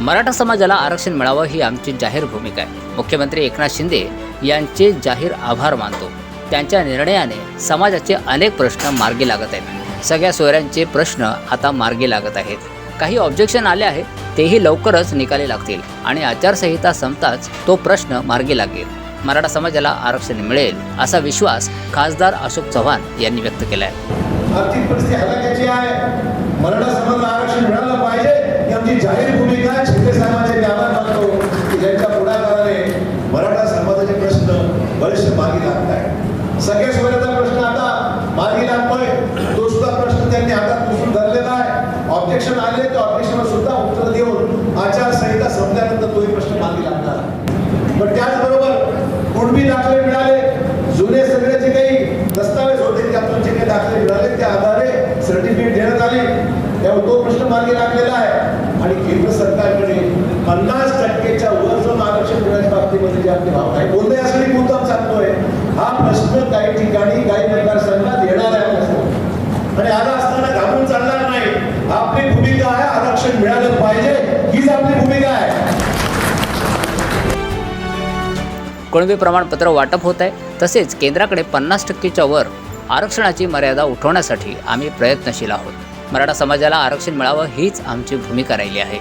मराठा समाजाला आरक्षण मिळावं ही आमची जाहीर भूमिका आहे. मुख्यमंत्री एकनाथ शिंदे यांचे जाहीर आभार मानतो. त्यांच्या निर्णयाने समाजाचे अनेक प्रश्न मार्गी लागत आहेत. सगळ्या सोयऱ्यांचे प्रश्न आता मार्गी लागत आहेत. काही ऑब्जेक्शन आले आहे तेही लवकरच निकाली लागतील आणि आचारसंहिता संपताच तो प्रश्न मार्गी लागेल. मराठा समाजाला आरक्षण मिळेल असा विश्वास खासदार अशोक चव्हाण यांनी व्यक्त केला आहे आर्थिक परिस्थिती हलाखीची आहे. मराठा समाजाला आरक्षण मिळालं पाहिजे. बरेचसे मार्गी लागत आहे सगळ्या सोयऱ्याचा प्रश्न आता मार्गी लागतोय. तो सुद्धा प्रश्न त्यांनी हातात पुसून धरलेला आहे. ऑब्जेक्शन आले त्या ऑब्जेक्शनवर सुद्धा उत्तर देऊन आचारसंहिता संपल्यानंतर तोही प्रश्न मार्गी लागणार आहे. पण त्याचबरोबर कुणबी दाखले मिळाले. जुने सगळे जे काही दस्तावेज होते त्यातून जे काही दाखले मिळाले त्या आधारे सर्टिफिकेट देण्यात आले. त्यावर तो प्रश्न मार्गी लागलेला आहे. आणि केंद्र सरकारकडे पन्नास टक्केच्या वर जाऊन आरक्षण मिळण्याच्या बाबतीमध्ये जे आपली भावना आहे बोलणे असं मी मुद्दाम सांगतोय हा प्रश्न काही ठिकाणी काही मतदारसंघात येणार आहे प्रश्न आणि आला असताना घाबरून चालणार नाही. आपली भूमिका आहे आरक्षण मिळालं पाहिजे हीच आपली भूमिका आहे. कुणबी प्रमाणपत्र वाटप होत आहे तसेच केंद्राकडे पन्नास टक्केच्या वर आरक्षणाची मर्यादा उठवण्यासाठी आम्ही प्रयत्नशील आहोत. मराठा समाजाला आरक्षण मिळावं हीच आमची भूमिका राहिली आहे.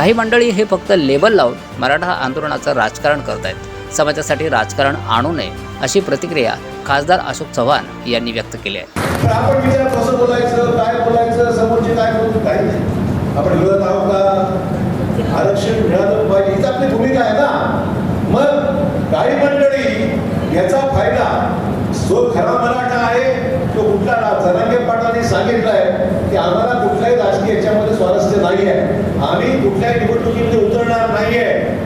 काही मंडळी हे फक्त लेबल लावून मराठा आंदोलनाचं राजकारण करत आहेत समाजासाठी राजकारण आणू नये अशी प्रतिक्रिया खासदार अशोक चव्हाण यांनी व्यक्त केली आहे. आपण विचार कसं बोलायचं काय बोलायचं समोरचे काय बोलतो काही नाही. आपण विरोधात आहोत का? आरक्षण मिळालं पाहिजे. हीच आपली भूमिका आहे ना. मग काही मंडळी याचा फायदा जो खरा मराठा आहे तो कुठला? रा- जरांगे पाटलांनी आहे की आम्हाला कुठल्याही राजकीय याच्यामध्ये स्वारस्य आहे आम्ही कुठल्याही निवडणुकीमध्ये उतरणार नाहीये.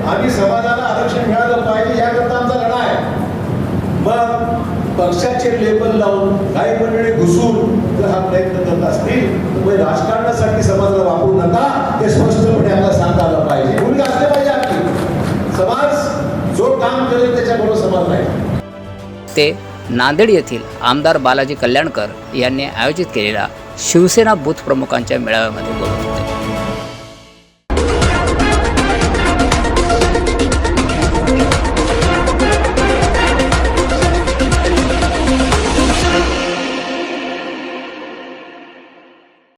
आम्ही समाजाला आरक्षण मिळालं पाहिजे याकरता आमचा लढा आहे. मग पक्षाचे लेबल लावून काही मंडळी घुसून जर हा प्रयत्न करत असतील तर राजकारणासाठी समाजाला वापरू नका. ते स्पष्टपणे आम्हाला सांगता आलं पाहिजे. भूमिका असली पाहिजे आपली. समाज जो काम करेल त्याच्याबरोबर समाज नाही ते नांदेड येथील आमदार बालाजी कल्याणकर यांनी आयोजित केलेला शिवसेना बूथ प्रमुखांच्या मेळाव्यामध्ये बोलत